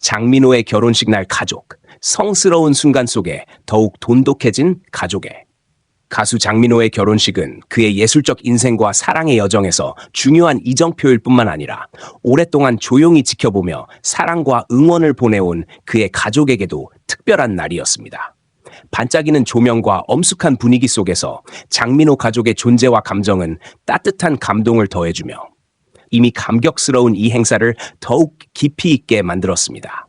장민호의 결혼식 날 가족, 성스러운 순간 속에 더욱 돈독해진 가족의 가수 장민호의 결혼식은 그의 예술적 인생과 사랑의 여정에서 중요한 이정표일 뿐만 아니라 오랫동안 조용히 지켜보며 사랑과 응원을 보내온 그의 가족에게도 특별한 날이었습니다. 반짝이는 조명과 엄숙한 분위기 속에서 장민호 가족의 존재와 감정은 따뜻한 감동을 더해주며 이미 감격스러운 이 행사를 더욱 깊이 있게 만들었습니다.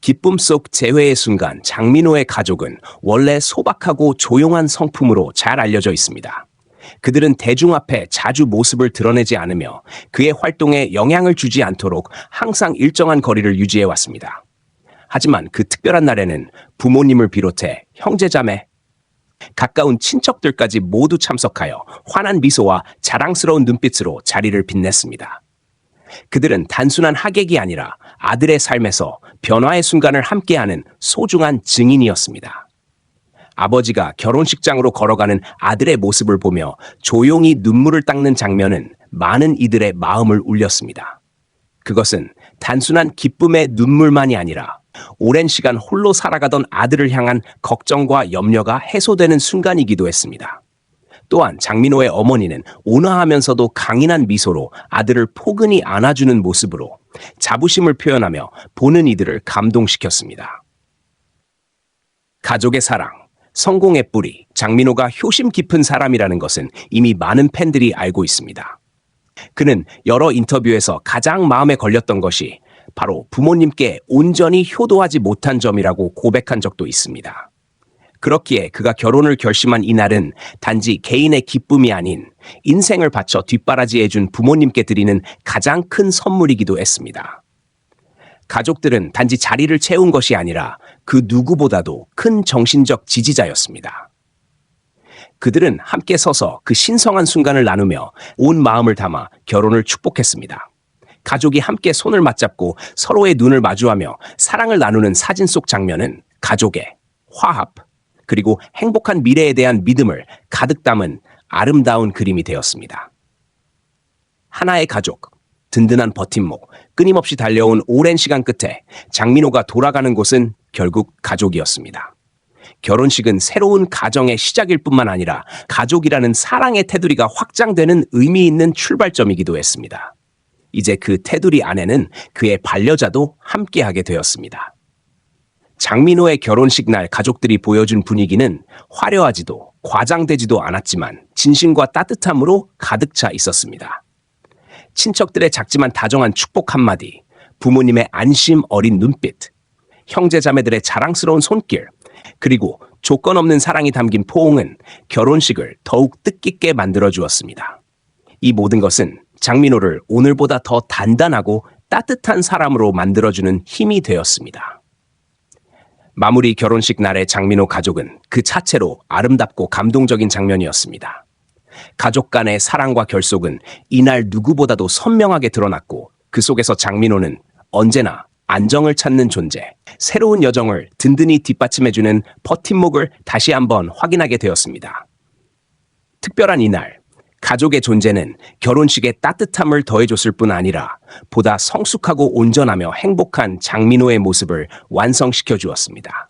기쁨 속 재회의 순간 장민호의 가족은 원래 소박하고 조용한 성품으로 잘 알려져 있습니다. 그들은 대중 앞에 자주 모습을 드러내지 않으며 그의 활동에 영향을 주지 않도록 항상 일정한 거리를 유지해 왔습니다. 하지만 그 특별한 날에는 부모님을 비롯해 형제자매, 가까운 친척들까지 모두 참석하여 환한 미소와 자랑스러운 눈빛으로 자리를 빛냈습니다. 그들은 단순한 하객이 아니라 아들의 삶에서 변화의 순간을 함께하는 소중한 증인이었습니다. 아버지가 결혼식장으로 걸어가는 아들의 모습을 보며 조용히 눈물을 닦는 장면은 많은 이들의 마음을 울렸습니다. 그것은 단순한 기쁨의 눈물만이 아니라 오랜 시간 홀로 살아가던 아들을 향한 걱정과 염려가 해소되는 순간이기도 했습니다. 또한 장민호의 어머니는 온화하면서도 강인한 미소로 아들을 포근히 안아주는 모습으로 자부심을 표현하며 보는 이들을 감동시켰습니다. 가족의 사랑, 성공의 뿌리, 장민호가 효심 깊은 사람이라는 것은 이미 많은 팬들이 알고 있습니다. 그는 여러 인터뷰에서 가장 마음에 걸렸던 것이 바로 부모님께 온전히 효도하지 못한 점이라고 고백한 적도 있습니다. 그렇기에 그가 결혼을 결심한 이날은 단지 개인의 기쁨이 아닌 인생을 바쳐 뒷바라지해준 부모님께 드리는 가장 큰 선물이기도 했습니다. 가족들은 단지 자리를 채운 것이 아니라 그 누구보다도 큰 정신적 지지자였습니다. 그들은 함께 서서 그 신성한 순간을 나누며 온 마음을 담아 결혼을 축복했습니다. 가족이 함께 손을 맞잡고 서로의 눈을 마주하며 사랑을 나누는 사진 속 장면은 가족의 화합, 그리고 행복한 미래에 대한 믿음을 가득 담은 아름다운 그림이 되었습니다. 하나의 가족, 든든한 버팀목, 끊임없이 달려온 오랜 시간 끝에 장민호가 돌아가는 곳은 결국 가족이었습니다. 결혼식은 새로운 가정의 시작일 뿐만 아니라 가족이라는 사랑의 테두리가 확장되는 의미 있는 출발점이기도 했습니다. 이제 그 테두리 안에는 그의 반려자도 함께하게 되었습니다. 장민호의 결혼식 날 가족들이 보여준 분위기는 화려하지도 과장되지도 않았지만 진심과 따뜻함으로 가득 차 있었습니다. 친척들의 작지만 다정한 축복 한마디, 부모님의 안심 어린 눈빛, 형제 자매들의 자랑스러운 손길, 그리고 조건 없는 사랑이 담긴 포옹은 결혼식을 더욱 뜻깊게 만들어 주었습니다. 이 모든 것은 장민호를 오늘보다 더 단단하고 따뜻한 사람으로 만들어주는 힘이 되었습니다. 마무리 결혼식 날의 장민호 가족은 그 자체로 아름답고 감동적인 장면이었습니다. 가족 간의 사랑과 결속은 이날 누구보다도 선명하게 드러났고 그 속에서 장민호는 언제나 안정을 찾는 존재, 새로운 여정을 든든히 뒷받침해주는 버팀목을 다시 한번 확인하게 되었습니다. 특별한 이날, 가족의 존재는 결혼식의 따뜻함을 더해줬을 뿐 아니라 보다 성숙하고 온전하며 행복한 장민호의 모습을 완성시켜 주었습니다.